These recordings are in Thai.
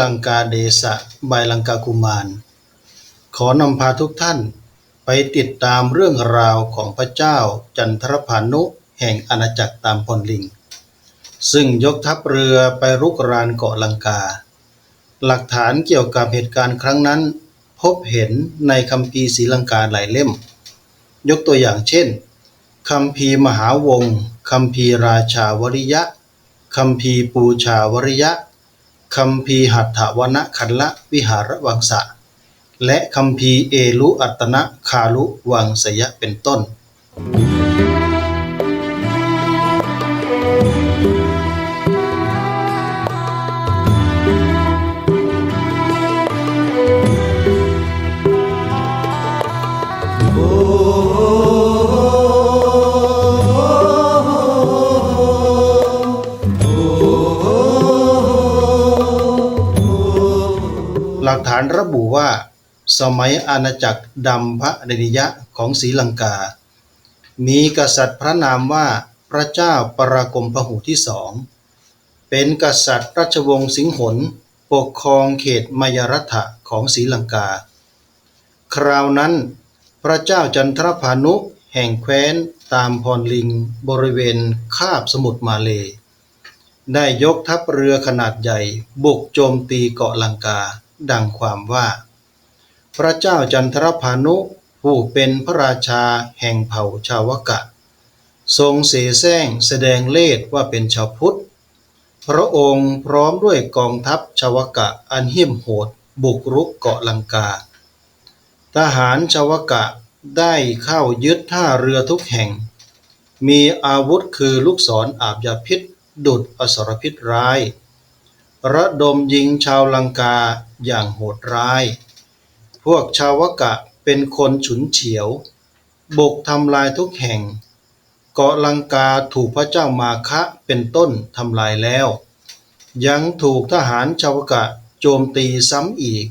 ลังกาเดสะบายลังกากุมาร ขอนำพาทุกท่านไปติดตามเรื่องราวของพระเจ้าจันทรพานุแห่งอาณาจักรตามพลลิง ซึ่งยกทัพเรือไปรุกรานเกาะลังกา หลักฐานเกี่ยวกับเหตุการณ์ครั้งนั้น พบเห็นในคัมภีศรีลังกาหลายเล่ม ยกตัวอย่างเช่นคัมภีมหาวงศ์คัมภีราชาวริยะคัมภีปูชาวริยะ คำพีหัตถวนะคันละวิหารวังสะ และคำพีเอลุอัตนะคาลุวังสยะเป็นต้น ว่า สมัยอาณาจักรดัมพะเดนิยะของศรีลังกา มีกษัตริย์พระนามว่าพระเจ้าปรากมพหูที่สอง เป็นกษัตริย์ราชวงศ์สิงหนปกครองเขตมายรัฐะของศรีลังกา คราวนั้น พระเจ้าจันทรพานุแห่งแคว้นตามพรลิงบริเวณคาบสมุทรมาเล ได้ยกทัพเรือขนาดใหญ่บุกโจมตีเกาะลังกา ดังความว่า พระเจ้าจันทรพานุผู้เป็นพระราชาแห่งเผ่าชาวกะ ทรงเสแสร้งแสดงเลศว่าเป็นชาวพุทธ พระองค์พร้อมด้วยกองทัพชาวกะอันเหี้ยมโหดบุกรุกเกาะลังกา ทหารชาวกะได้เข้ายึดท่าเรือทุกแห่ง มีอาวุธคือลูกศรอาบยาพิษ ดุดอสรพิษร้าย ระดมยิงชาวลังกาอย่างโหดร้าย พวกชาวกะเป็นคนฉุนเฉียวบุกทำลายทุกแห่ง เกาะลังกาถูกพระเจ้ามาคะเป็นต้นทำลายแล้ว ยังถูกทหารชาวกะโจมตีซ้ำอีก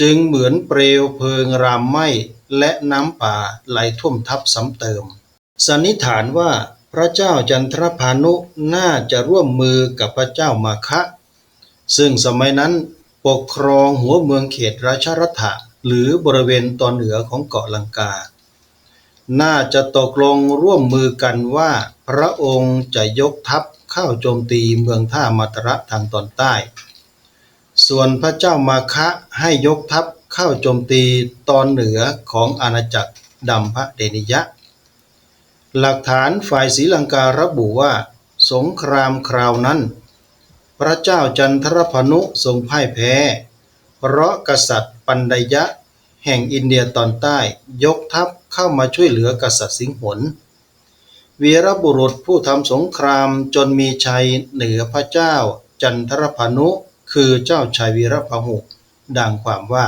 จึงเหมือนเปลวเพลิงรามไหม้และน้ำป่าไหลท่วมทับซ้ำเติม สันนิษฐานว่าพระเจ้าจันทรพานุน่าจะร่วมมือกับพระเจ้ามาคะ ซึ่งสมัยนั้นปกครองหัวเมืองเขตราชรัฐะหรือบริเวณตอนเหนือของเกาะลังกา น่าจะตกลงร่วมมือกันว่า พระองค์จะยกทัพเข้าโจมตีเมืองท่ามาตระทางตอนใต้ ส่วนพระเจ้ามาคะให้ยกทัพเข้าโจมตีตอนเหนือของอาณาจักรดัมพะเดนิยะ หลักฐานฝ่ายศรีลังการะบุว่า สงครามคราวนั้น พระเจ้าจันทรพนุทรงพ่ายแพ้ เพราะกษัตริย์ปันดยะ แห่งอินเดียตอนใต้ยกทัพเข้ามาช่วยเหลือกษัตริย์สิงหนวีรบุรุษผู้ทำสงครามจนมีชัยเหนือพระเจ้าจันทรพนุคือเจ้าชายวีรพหุดังความว่า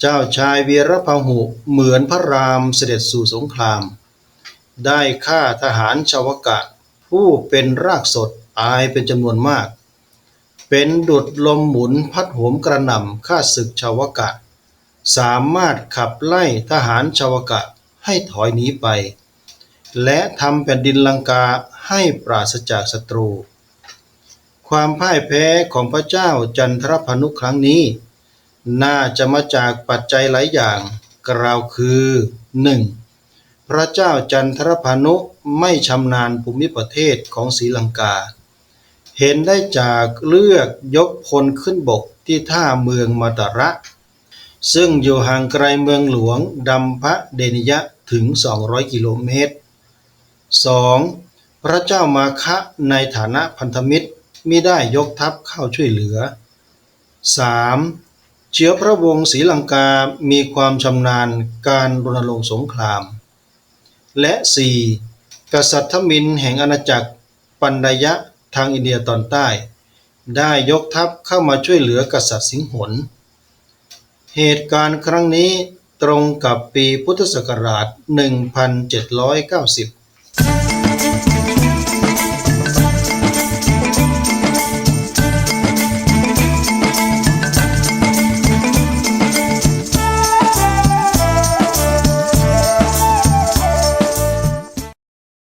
เจ้าชายวีรพหุเหมือนพระรามเสด็จสู่สงคราม ได้ฆ่าทหารชาวกะ ผู้เป็นรากสด ตายเป็นจำนวนมาก เป็นดุดลมหมุนพัดโหมกระหน่ำฆ่าศึกชาวกะ สามารถขับไล่ทหารชาวกะให้ถอยหนีไป และทำแผ่นดินลังกาให้ปราศจากศัตรู ความพ่ายแพ้ของพระเจ้าจันทรพนุครั้งนี้ น่าจะมาจากปัจจัยหลายอย่างกล่าวคือ 1. พระเจ้าจันทรพานุไม่ชำนาญภูมิประเทศของศรีลังกา เห็นได้จากเลือกยกพลขึ้นบกที่ท่าเมืองมาตาระ ซึ่งอยู่ห่างไกลเมืองหลวงดัมพะเดนิยะถึง 200 กิโลเมตร 2. พระเจ้ามาคะในฐานะพันธมิตรมิได้ยกทัพเข้าช่วยเหลือ 3. เชื้อพระวงศ์ศรีลังกา มีความชำนาญการรณรงค์สงคราม และ 4. กษัตริย์ทมินแห่งอาณาจักรปันดยะ ทางอินเดียตอนใต้ ได้ยกทัพเข้ามาช่วยเหลือกษัตริย์สิงหน เหตุการณ์ครั้งนี้ตรงกับปีพุทธศักราช 1790